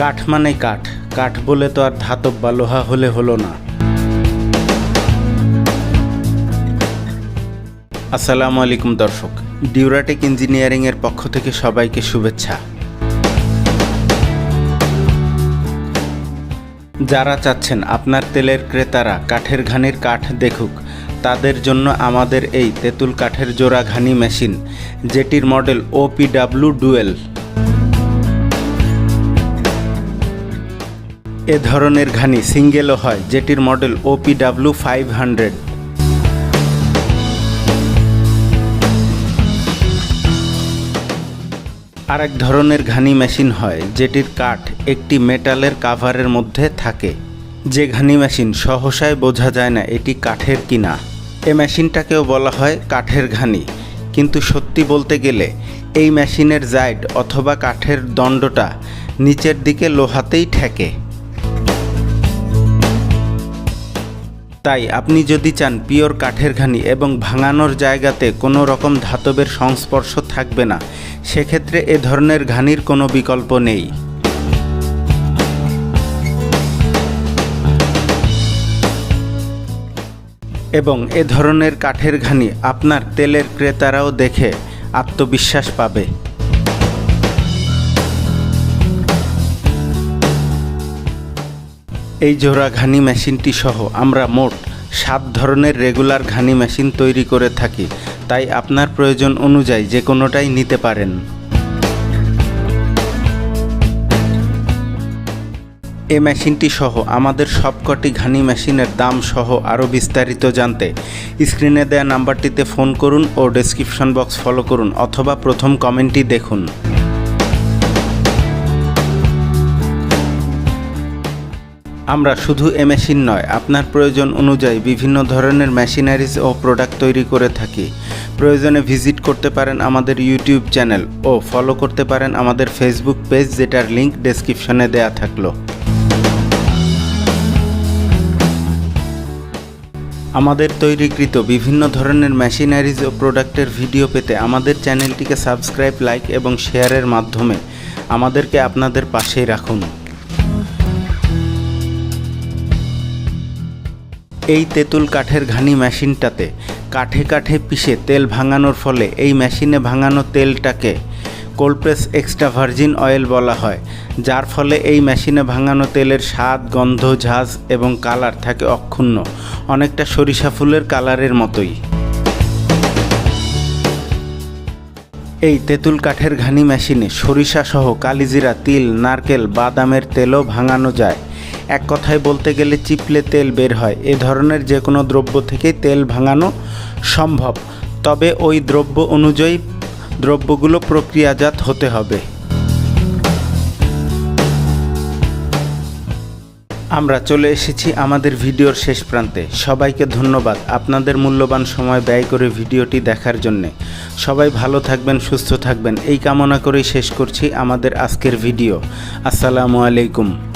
কাঠ মানে কাঠ। কাঠ বলে তো আর ধাতব বা লোহা হলে হলো না। আসসালামু আলাইকুম দর্শক। ডিউরাটেক ইঞ্জিনিয়ারিংয়ের পক্ষ থেকে সবাইকে শুভেচ্ছা। যারা চাচ্ছেন আপনার তেলের ক্রেতারা কাঠের ঘানির কাঠ দেখুক, তাদের জন্য আমাদের এই তেঁতুল কাঠের জোড়া ঘানি মেশিন, যেটির মডেল ওপিডাব্লু ডুয়েল এ ধরনের ঘানি সিঙ্গেলও হয়, যেটির মডেল ওপিডাব্লু ফাইভ হান্ড্রেড আরেক ধরনের ঘানি মেশিন হয়, যেটির কাঠ একটি মেটালের কাভারের মধ্যে থাকে। যে ঘানি মেশিন সহসায় বোঝা যায় না এটি কাঠের কিনা। এ মেশিনটাকেও বলা হয় কাঠের ঘানি। কিন্তু সত্যি বলতে গেলে, এই মেশিনের জাইড অথবা কাঠের দণ্ডটা নিচের দিকে লোহাতেই ঠেকে। তাই আপনি যদি চান পিওর কাঠের ঘানি এবং ভাঙানোর জায়গাতে কোনো রকম ধাতবের সংস্পর্শ থাকবে না, সেক্ষেত্রে এ ধরনের ঘানির কোনো বিকল্প নেই। এবং এ ধরনের কাঠের ঘানি আপনার তেলের ক্রেতারাও দেখে আত্মবিশ্বাস পাবে। এই জোড়া ঘানি মেশিনটি সহ আমরা মোট সাত ধরনের রেগুলার ঘানি মেশিন তৈরি করে থাকি, তাই আপনার প্রয়োজন অনুযায়ী যে কোনোটাই নিতে পারেন। এই মেশিনটি সহ আমাদের সবকটি ঘানি মেশিনের দাম সহ আরও বিস্তারিত জানতে স্ক্রিনে দেয়া নাম্বারটিতে ফোন করুন ও ডেসক্রিপশন বক্স ফলো করুন অথবা প্রথম কমেন্টটি দেখুন। আমরা শুধু এ মেশিন নয়, আপনার প্রয়োজন অনুযায়ী বিভিন্ন ধরনের মেশিনারিজ ও প্রোডাক্ট তৈরি করে থাকি। প্রয়োজনে ভিজিট করতে পারেন আমাদের ইউটিউব চ্যানেল ও ফলো করতে পারেন আমাদের ফেসবুক পেজ, যেটার লিংক ডেসক্রিপশনে দেয়া থাকল। আমাদের তৈরিকৃত বিভিন্ন ধরনের মেশিনারিজ ও প্রোডাক্টের ভিডিও পেতে আমাদের চ্যানেলটিকে সাবস্ক্রাইব, লাইক এবং শেয়ারের মাধ্যমে আমাদেরকে আপনাদের পাশেই রাখুন। এই তেঁতুল কাঠের ঘানি মেশিনটাতে কাঠে কাঠে পিষে তেল ভাঙানোর ফলে এই মেশিনে ভাঙানো তেলটাকে কোল্ডপ্রেস এক্সট্রা ভার্জিন অয়েল বলা হয়, যার ফলে এই মেশিনে ভাঙানো তেলের স্বাদ, গন্ধ, ঝাঁজ এবং কালার থাকে অক্ষুণ্ণ, অনেকটা সরিষা ফুলের কালারের মতোই। এই তেঁতুল কাঠের ঘানি মেশিনে সরিষা সহ কালিজিরা, তিল, নারকেল, বাদামের তেলও ভাঙানো যায়। এক কথায় বলতে গেলে চিপলে তেল বের হয়। এ ধরনের যে কোনো দ্রব্য থেকেই তেল ভাঙানো সম্ভব। তবে ওই দ্রব্য অনুযায়ী দ্রব্যগুলো প্রক্রিয়াজাত হতে হবে। আমরা চলে এসেছি আমাদের ভিডিওর শেষ প্রান্তে। সবাইকে ধন্যবাদ আপনাদের মূল্যবান সময় ব্যয় করে ভিডিওটি দেখার জন্যে। সবাই ভালো থাকবেন, সুস্থ থাকবেন। এই কামনা করেই শেষ করছি আমাদের আজকের ভিডিও। আসসালামু আলাইকুম।